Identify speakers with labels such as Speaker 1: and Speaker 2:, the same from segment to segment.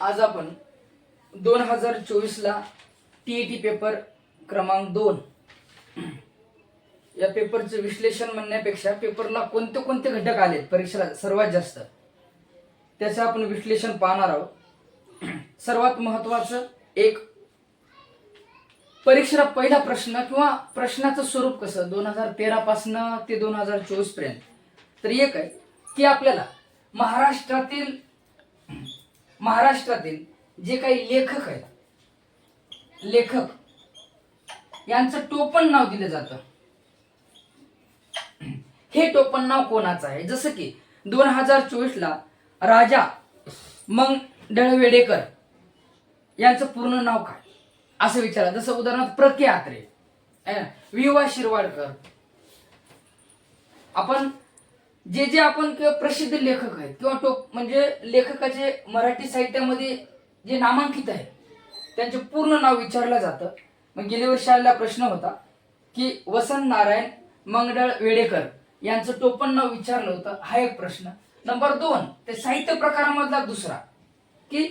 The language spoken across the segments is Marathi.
Speaker 1: आज आपण दोन हजार चोवीसला टी ई टी पेपर क्रमांक दोन. या पेपरचं विश्लेषण म्हणण्यापेक्षा पेपरला कोणते कोणते घटक आलेत? परीक्षेला सर्वात जास्त. त्याचं आपण विश्लेषण पाहणार आहोत. सर्वात महत्वाचं एक परीक्षेला पहिला प्रश्न किंवा प्रश्नाचं स्वरूप कसं? दोन हजार तेरा पासनं ते दोन हजार चोवीसपर्यंत. तर एक आहे की आपल्याला महाराष्ट्रातील महाराष्ट्रातील जे काही लेखक आहेत लेखक यांचं टोपण नाव दिलं जातं. हे टोपण नाव कोणाचं आहे? जसं की दोन हजार चोवीसला राजा मंगळवेडेकर यांचं पूर्ण नाव काय? असं विचारा. जसं उदाहरणार्थ प्र के आत्रे वि वा शिरवाडकर. आपण जे जे आपण किंवा प्रसिद्ध लेखक आहेत किंवा टोप म्हणजे लेखकाचे मराठी साहित्यामध्ये जे नामांकित आहेत त्यांचे पूर्ण नाव विचारलं जातं. मग गेल्या वर्षी आलेला प्रश्न होता की वसंत नारायण मंगळ वेडेकर यांचं टोपण नाव विचारलं होतं. हा एक प्रश्न. नंबर दोन ते साहित्य प्रकारामधला दुसरा की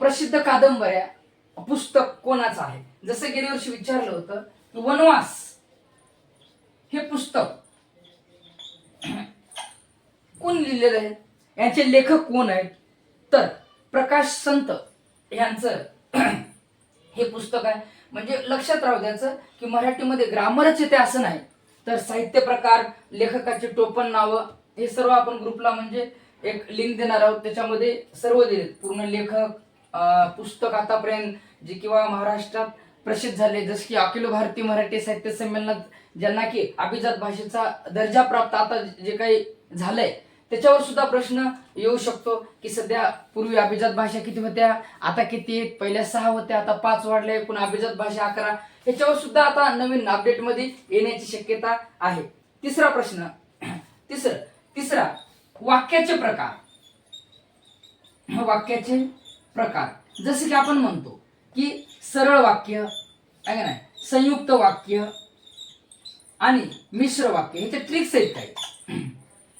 Speaker 1: प्रसिद्ध कादंबऱ्या पुस्तक कोणाचं आहे? जसं गेल्या वर्षी विचारलं होतं की वनवास हे पुस्तक कोण लिहिलेलं आहे. यांचे लेखक कोण आहेत? तर प्रकाश संत यांचं हे पुस्तक आहे. म्हणजे लक्षात राहू द्यायचं की मराठीमध्ये ग्रामरच येते असं नाही. तर साहित्य प्रकार लेखकाचे टोपण नावं हे सर्व आपण ग्रुपला म्हणजे एक लिंक देणार आहोत. त्याच्यामध्ये सर्व दिले पूर्ण लेखक पुस्तक आतापर्यंत जे किंवा महाराष्ट्रात प्रसिद्ध झाले. जसं की अखिल भारतीय मराठी साहित्य संमेलनात ज्यांना की अभिजात भाषेचा दर्जा प्राप्त आता जे काही झालंय त्याच्यावर सुद्धा प्रश्न येऊ शकतो की सध्या पूर्वी अभिजात भाषा किती होत्या आता किती आहेत? पहिल्या सहा होत्या आता पाच वाढले पुन्हा अभिजात भाषा अकरा. ह्याच्यावर सुद्धा आता नवीन अपडेटमध्ये येण्याची शक्यता आहे. तिसरा प्रश्न तिसर तिसरा वाक्याचे प्रकार. वाक्याचे प्रकार. जसे की आपण म्हणतो की सरळ वाक्य आहे नाही? संयुक्त वाक्य आणि मिश्र वाक्य. ह्याच्या ट्रिक्स आहेत काही.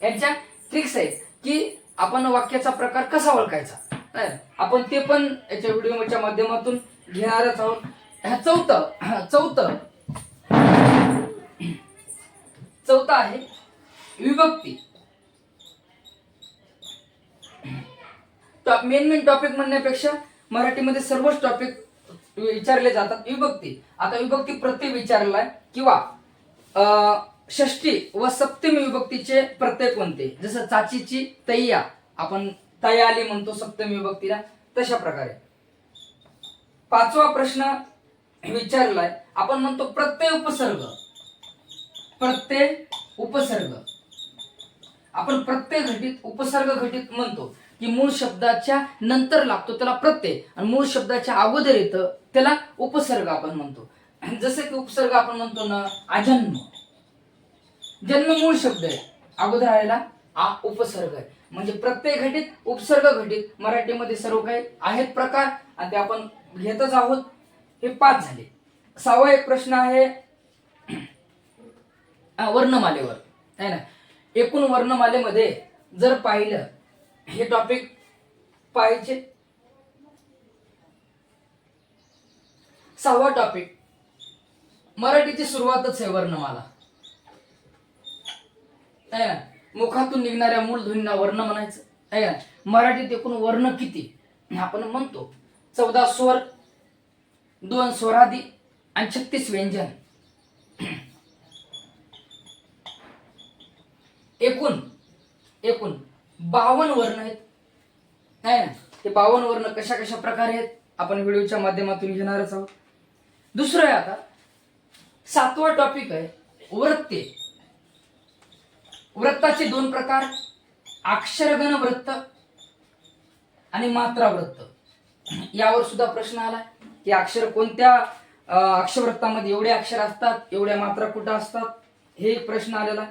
Speaker 1: यांच्या ट्रिक्स आहेत की आपण वाक्याचा प्रकार कसा ओळखायचा? नाही, आपण ते पण याच्या व्हिडिओच्या माध्यमातून घेणारच आहोत. ह्या चौथं चौथं चौथं आहे विभक्ती. मेन मेन टॉपिक म्हणण्यापेक्षा मराठीमध्ये सर्वच टॉपिक विचारले जातात विभक्ती. आता विभक्ती प्रत्यय विचारलाय किंवा अं, षष्टी व सप्तमी विभक्तीचे प्रत्यय कोणते? जसं चाचीची तय्या आपण तया आली म्हणतो सप्तमी विभक्तीला तशा प्रकारे. पाचवा प्रश्न विचारलाय. आपण म्हणतो प्रत्यय उपसर्ग. प्रत्यय उपसर्ग. आपण प्रत्यय घटित उपसर्ग घटित म्हणतो की मूळ शब्दाच्या नंतर लागतो त्याला प्रत्यय. आणि मूळ शब्दाच्या अगोदर येतं त्याला उपसर्ग आपण म्हणतो. जसं की उपसर्ग आपण म्हणतो ना अजन्म. जन्म मूळ शब्द आहे. अगोदर आलेला आ उपसर्ग आहे. म्हणजे प्रत्येक घटित उपसर्ग घटित मराठीमध्ये सर्व काही आहेत प्रकार आणि ते आपण घेतच आहोत. हे पाच झाले. सहावा एक प्रश्न आहे. वर्णमालेवर. आहे ना? एकूण वर्णमालेमध्ये जर पाहिलं हे टॉपिक पाहिजे सहावा टॉपिक मराठीची सुरुवातच आहे वर्णमाला. आहे ना? मुखातून निघणाऱ्या मूलध्वनींना वर्ण म्हणायचं. आहे ना? मराठीत एकूण वर्ण किती? आपण म्हणतो चौदा स्वर दोन स्वरादी आणि छत्तीस व्यंजन. एकूण एकूण बावन्न वर्ण आहेत. आहे ना? ते बावन्न वर्ण कशा कशा प्रकारे आहेत? आपण व्हिडिओच्या माध्यमातून घेणारच आहोत. दुसरं आहे आता सातवा टॉपिक आहे वृत्ते. वृत्ताचे दोन प्रकार. अक्षरगण वृत्त आणि मात्रा वृत्त यावर सुद्धा प्रश्न आला की अक्षर कोणत्या अक्षवृत्तामध्ये अक्षरवृत्तामध्ये एवढे अक्षर असतात एवढ्या मात्रा कुठं असतात? हे एक प्रश्न आलेला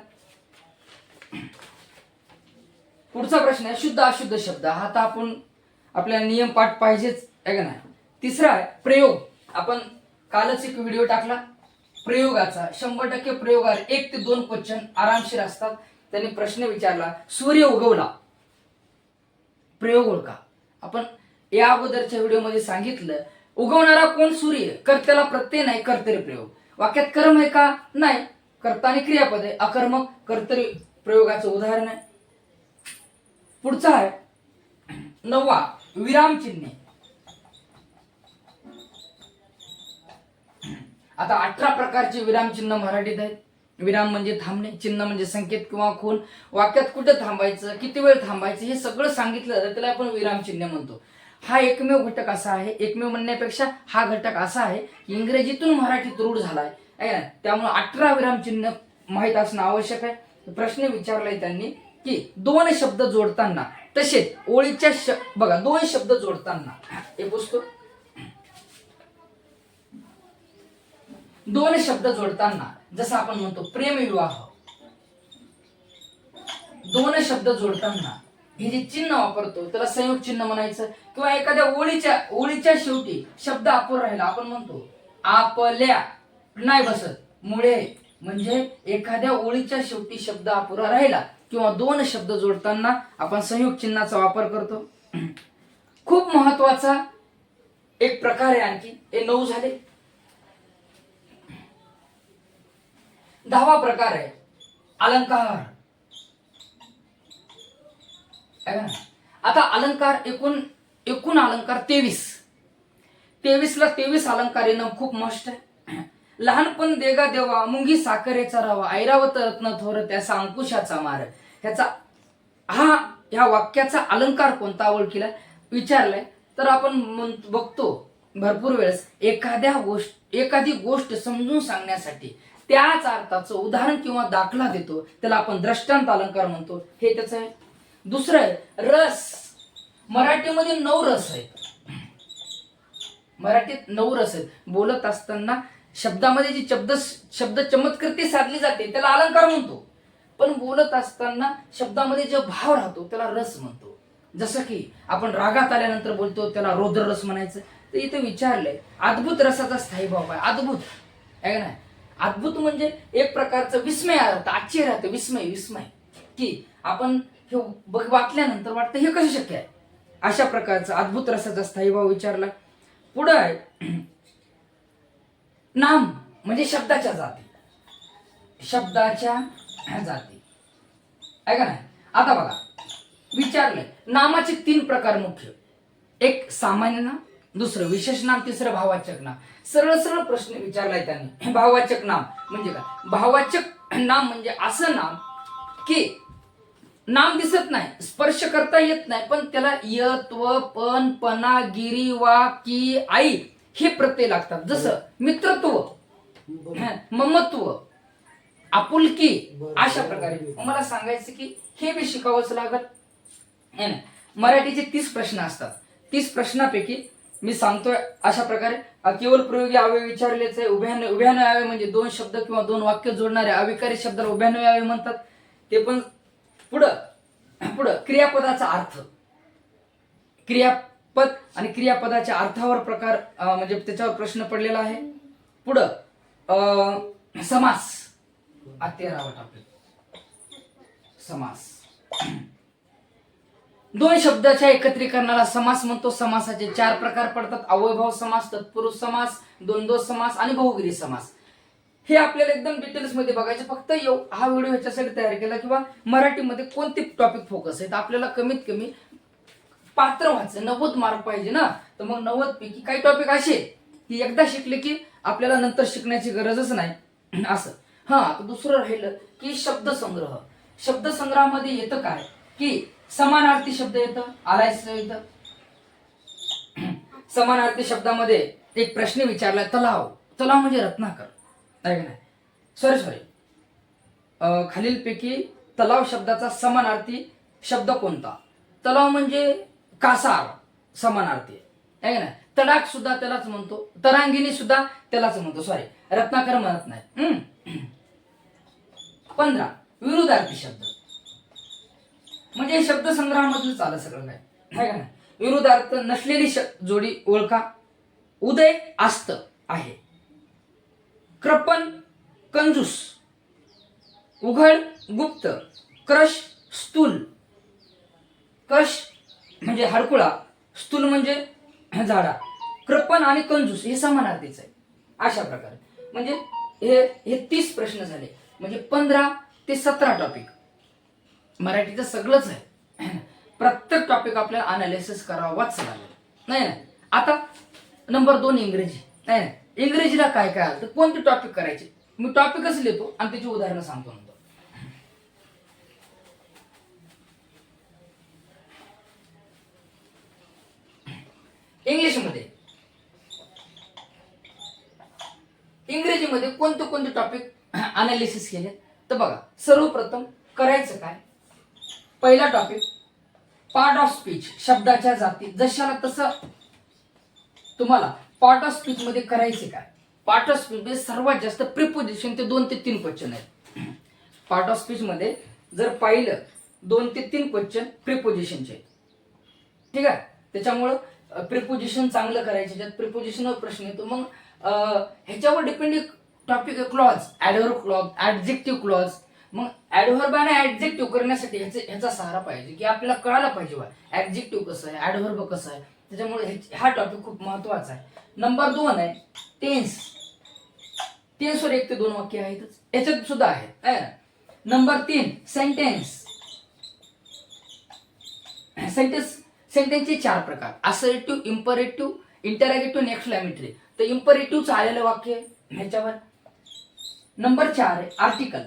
Speaker 1: पुढचा प्रश्न आहे शुद्ध अशुद्ध शब्द. हा तर आपण आपल्याला नियम पाठ पाहिजेच आहे का नाही? तिसरा आहे प्रयोग. आपण कालच एक व्हिडिओ टाकला. प्रयोगाचा शंभर टक्के प्रयोगावर एक ते दोन क्वेश्चन आरामशीर असतात. त्यांनी प्रश्न विचारला सूर्य उगवला. प्रयोग ओळखा. आपण या अगोदरच्या व्हिडिओमध्ये सांगितलं उगवणारा कोण सूर्य? कर्त्याला प्रत्यय नाही कर्तरी प्रयोग. वाक्यात कर्म आहे का? नाही. कर्ता आणि क्रियापद आहे. अकर्मक कर्तरी प्रयोगाचं उदाहरण आहे. पुढचा आहे. नववा विराम आता अठरा प्रकारचे विरामचिन्ह मराठीत आहेत. विराम म्हणजे थांबणे चिन्ह म्हणजे संकेत किंवा खून. वाक्यात कुठं थांबायचं किती वेळ थांबायचं हे सगळं सांगितलं जातं त्याला आपण विरामचिन्ह म्हणतो. हा एकमेव घटक असा आहे. एकमेव म्हणण्यापेक्षा हा घटक असा आहे की इंग्रजीतून मराठीत रूढ झालाय. आहे ना? त्यामुळे अठरा विरामचिन्ह माहीत असणं आवश्यक आहे. प्रश्न विचारलाय त्यांनी की दोन शब्द जोडताना तसेच ओळीच्या श बघा दोन शब्द जोडताना हे पुस्तक दोन शब्द जोडताना जसं आपण म्हणतो प्रेमविवाह दोन शब्द जोडताना हे जे चिन्ह वापरतो त्याला संयुक्त चिन्ह म्हणायचं. किंवा एखाद्या ओळीच्या ओळीच्या शेवटी शब्द अपुरा राहिला आपण म्हणतो आपल्या नाही बसत. मुळे म्हणजे एखाद्या ओळीच्या शेवटी शब्द अपुरा राहिला किंवा दोन शब्द जोडताना आपण संयुक्त चिन्हाचा वापर करतो. खूप महत्त्वाचा एक प्रकार आहे आणखी. हे नऊ झाले. दहावा प्रकार आहे. अलंकार. आता अलंकार एकूण एकूण अलंकार तेवीस. तेवीसला तेवीस अलंकार येणं खूप मस्त आहे. लहानपण देगा देवा मुंगी साखरेचा रवा ऐरावत रत्न थोर त्याचा अंकुशाचा मार. ह्याचा हा ह्या वाक्याचा अलंकार कोणता ओळखीला? विचारलाय. तर आपण म्हण- बघतो भरपूर वेळेस एखाद्या गोष्ट एखादी गोष्ट समजून सांगण्यासाठी. त्याच अर्थाचं उदाहरण किंवा दाखला देतो. त्याला आपण दृष्टांत अलंकार म्हणतो. हे त्याचं आहे. दुसरं आहे रस. मराठीमध्ये नऊ रस आहेत. मराठीत नऊ रस आहेत. बोलत असताना शब्दामध्ये जी शब्द शब्द चमत्कृती साधली जाते त्याला अलंकार म्हणतो. पण बोलत असताना शब्दामध्ये जो भाव राहतो त्याला रस म्हणतो. जसं की आपण रागात आल्यानंतर बोलतो त्याला रौद्र रस म्हणायचं. तर इथे विचारलंय अद्भुत रसाचा स्थायी भाव आहे. अद्भुत. आहे का अद्भुत म्हणजे एक प्रकारचं विस्मय राहतं आश्चर्य राहतं विस्मय विस्मय. की आपण हे बघ वाचल्यानंतर वाटतं हे कसं शक्य आहे? अशा प्रकारचं अद्भुत रसाचा स्थायी भाव विचारला. पुढं आहे नाम म्हणजे शब्दाच्या जाती. शब्दाच्या जाती. ऐका नाही? आता बघा विचारले नामाचे तीन प्रकार मुख्य. एक सामान्य नाम दुसरं विशेष नाम तिसरं भाववाचक नाम. सरळ सरळ प्रश्न विचारलाय त्यांनी. भाववाचक नाम. म्हणजे काय? भाववाचक नाम म्हणजे असं नाम की नाम दिसत नाही स्पर्श करता येत नाही पण त्याला यत्व पण पना गिरी वा की आई हे प्रत्यय लागतात. जसं मित्रत्व ममत्व आपुलकी अशा प्रकारे. मला सांगायचं की हे बी शिकावंच लागत ना मराठीचे तीस प्रश्न असतात. तीस प्रश्नापैकी मी सांगतोय अशा प्रकारे केवल केवळ प्रयोगी अवयव विचारलेच आहे उभ्यान उभ्यान्वय अवयव म्हणजे दोन शब्द किंवा दोन वाक्य जोडणारे अविकारी शब्दाला उभ्यान्वय अवयव म्हणतात. ते पण पुढं पुढं क्रियापदाचा अर्थ. क्रियापद आणि क्रियापदाच्या अर्थावर प्रकार म्हणजे त्याच्यावर प्रश्न पडलेला आहे. पुढं समास. अत्तेरावट आपले समास. दोन शब्दाच्या एकत्रीकरणाला समास म्हणतो. समासाचे चार प्रकार पडतात. अवयभाव समास तत्पुरुष समास द्वंद्व समास आणि बहुगिरी समास. हे आपल्याला एकदम डिटेल्समध्ये बघायचे. फक्त एव- हा व्हिडिओ ह्याच्यासाठी तयार केला किंवा मराठीमध्ये कोणते टॉपिक फोकस आहेत आपल्याला कमीत कमी पात्र व्हायचं नव्वद मार्क पाहिजे ना? तर मग नव्वद पैकी काही टॉपिक असे की एकदा शिकले की आपल्याला नंतर शिकण्याची गरजच नाही. असं. हा दुसरं राहिलं की शब्दसंग्रह. शब्दसंग्रहामध्ये येतं काय? की समानार्थी शब्द येतं आलायस येतं. समानार्थी शब्दामध्ये एक प्रश्न विचारला तलाव. तलाव म्हणजे रत्नाकर. आहे सॉरी सॉरी खालीलपैकी तलाव शब्दाचा समानार्थी शब्द कोणता? तलाव म्हणजे कासार समानार्थी. आहे ना नाही? तडाख सुद्धा त्यालाच म्हणतो तरांगिणी सुद्धा त्यालाच म्हणतो. सॉरी रत्नाकर म्हणत नाही. हम्म. पंधरा. विरुद्धार्थी शब्द. म्हणजे हे शब्दसंग्रहामधून आलं सगळं काय आहे का नाही? विरुद्धार्थ नसलेली श- जोडी ओळखा. उदय आस्त आहे. कृपण कंजूस. उघड गुप्त. क्रश स्थूल. क्रश म्हणजे हडकुळा. स्थूल म्हणजे झाडा. कृपण आणि कंजूस हे समानार्थीच आहे अशा प्रकारे. म्हणजे हे हे तीस प्रश्न झाले. म्हणजे पंधरा ते सतरा टॉपिक मराठीचं सगळंच आहे. प्रत्येक टॉपिक आपल्याला अनालिसिस करावाच लागेल नाही ना? आता नंबर दोन इंग्रजी. नाही ना? इंग्रजीला काय काय आलं? तर कोणते टॉपिक करायचे? मी टॉपिकच लिहितो आणि त्याची उदाहरणं सांगतो नंतर. इंग्लिशमध्ये. इंग्रजीमध्ये कोणते कोणते टॉपिक अनालिसिस केले? तर बघा सर्वप्रथम करायचं काय? पहिला टॉपिक पार्ट ऑफ स्पीच शब्दाच्या जाती. जशाला तसं तुम्हाला पार्ट ऑफ स्पीच मध्ये करायचे काय? पार्ट ऑफ स्पीच मध्ये सर्वात जास्त प्रिपोजिशन ते दोन ते तीन क्वेश्चन आहेत. पार्ट ऑफ स्पीच मध्ये जर पाहिलं दोन ते तीन क्वेश्चन प्रिपोजिशनचे ठीक आहे? त्याच्यामुळं प्रिपोजिशन चांगलं करायचे. ज्यात प्रिपोजिशनवर प्रश्न येतो मग ह्याच्यावर depend topic clause adverb clause adjective clause मग ऍडव्हर्ब आणि ऍडजेक्टिव्ह करण्यासाठी ह्याचे ह्याचा सहारा पाहिजे की आपल्याला कळायला पाहिजे बा ऍडजेक्टिव्ह कसं आहे ऍडव्हर्ब कसं आहे. त्याच्यामुळे हा टॉपिक खूप महत्त्वाचा आहे. नंबर दोन आहे टेन्स टेन्सवर एक ते दोन वाक्य आहेतच. याच्यात सुद्धा आहेत आहे नंबर तीन सेंटेन्स सेंटेन्स सेंटेन्सचे चार प्रकार. असर्टिव्ह इम्परेटिव्ह इंटरॅगेटिव्ह आणि तर इम्परेटिव्हचं आलेलं वाक्य ह्याच्यावर. नंबर चार आहे आर्टिकल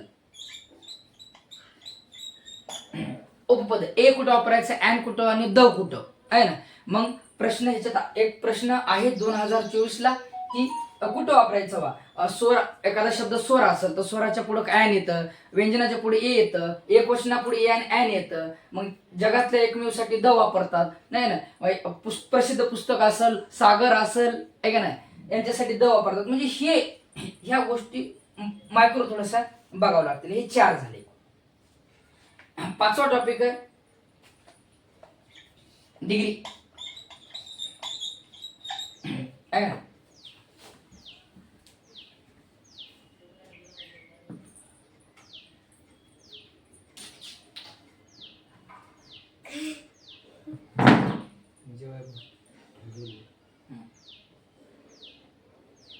Speaker 1: उपपद ए कुठं वापरायचं अँड कुठं आणि द कुठं? आहे ना? मग प्रश्न ह्याच्यात एक प्रश्न आहे दोन हजार चोवीस ला की कुठं वापरायचं वा स्वर एखादा शब्द स्वर असेल तर स्वराच्या पुढे ॲन येतं. व्यंजनाच्या पुढे ए येतं. ए वचनापुढे पुढे ए आणि ॲन येतं. मग जगातल्या एकमेवसाठी द वापरतात. नाही ना? म्हणजे पुस- प्रसिद्ध पुस्तक असेल सागर असेल आहे का नाही? यांच्यासाठी द वापरतात. म्हणजे हे ह्या गोष्टी मायक्रो थोडंसं बघावं लागतील. हे चार झाले. पाचवा टॉपिक आहे. डिग्री आहे ना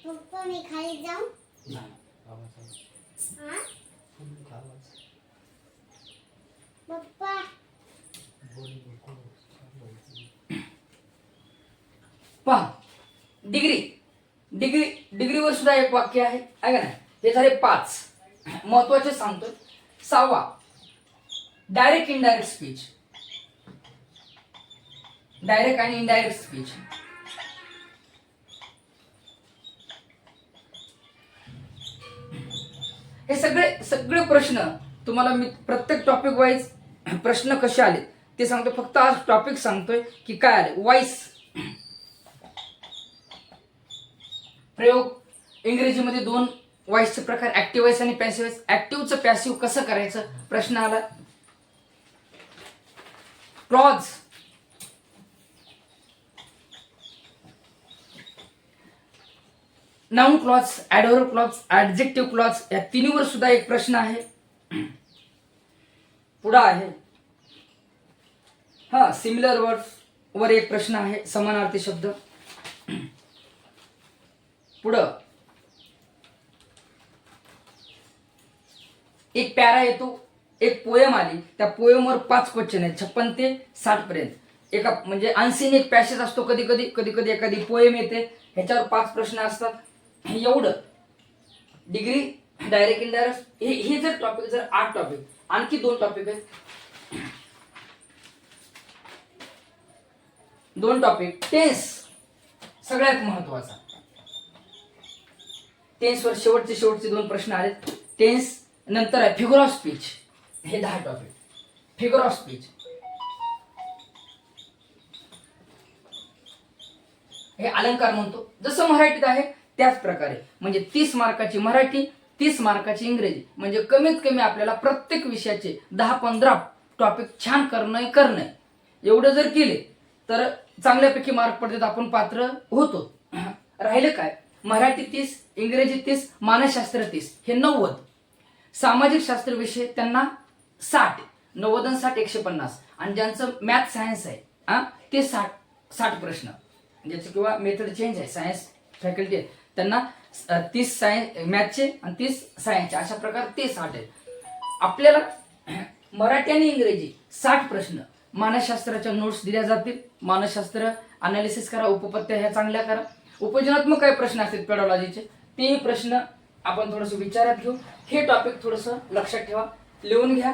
Speaker 2: पप्पा मी खाली जाऊ हा पप्पा
Speaker 1: पहा डिग्री. डिग्री डिग्रीवर सुद्धा एक वाक्य आहे आहे का नाही? हे झाले पाच. महत्त्वाचे सांगतो सहावा. डायरेक्ट इनडायरेक्ट स्पीच डायरेक्ट आणि इनडायरेक्ट स्पीच हे सगळे सगळे प्रश्न तुम्हाला मी प्रत्येक टॉपिक वाईज प्रश्न कसे आले ते सांगतो फक्त आज टॉपिक सांगतोय की काय आले. वाईस प्रयोग इंग्रजीमध्ये दोन वॉइसचे प्रकार ऍक्टिव्ह वॉइस आणि पॅसिव्ह वॉइस ऍक्टिव्हचं पॅसिव्ह कसं करायचं? प्रश्न आला. Clause noun clause adverb clause adjective clause या तिन्हीवर सुद्धा एक प्रश्न आहे. पुढं आहे. हा सिमिलर वर्ड वर एक प्रश्न आहे समानार्थी शब्द. पुढं. एक पॅरा येतो एक पोयम आली. त्या पोयमवर पाच क्वेश्चन आहेत छप्पन ते साठ पर्यंत. एका म्हणजे आणखीन एक पॅसेज असतो कधी कधी कधी कधी एखादी पोयम येते ह्याच्यावर पाच प्रश्न असतात. एवढं. डिग्री डायरेक्ट इनडायरेक्ट हे हे जर टॉपिक जर आठ टॉपिक आणखी दोन टॉपिक आहेत. दोन टॉपिक टेन्स सगळ्यात महत्त्वाचा. टेन्सवर शेवटचे शेवटचे दोन प्रश्न आले टेन्स नंतर आहे फिगर ऑफ स्पीच. हे दहा टॉपिक फिगर ऑफ स्पीच. हे अलंकार म्हणतो. जसं मराठीत आहे त्याच प्रकारे. म्हणजे तीस मार्काची मराठी तीस मार्काची इंग्रजी. म्हणजे कमीत कमी आपल्याला प्रत्येक विषयाचे दहा पंधरा टॉपिक छान करणं करणं एवढं जर केले तर चांगल्यापैकी मार्क पडतात आपण पात्र होतो. राहिलं काय? मराठी तीस इंग्रजी तीस मानसशास्त्र तीस. हे नव्वद. सामाजिक शास्त्र विषय त्यांना साठ. नव्वद आणि साठ एकशे पन्नास. आणि ज्यांचं मॅथ सायन्स आहे हा ते साठ साठ प्रश्न. ज्याचं किंवा मेथड चेंज आहे सायन्स फॅकल्टी आहे त्यांना तीस सायन्स मॅथचे आणि तीस सायन्सचे अशा प्रकारे ते साठ आहेत. आपल्याला मराठी आणि इंग्रजी साठ प्रश्न. मानसशास्त्राच्या नोट्स दिल्या जातील. मानसशास्त्र अनालिसिस करा उपपत्त्या ह्या चांगल्या करा. उपजनात्मक काही प्रश्न असतील पेडॉलॉजीचे तेही प्रश्न आपण थोडंसं विचारात घेऊ. हे टॉपिक थोडंसं लक्षात ठेवा. लिहून घ्या.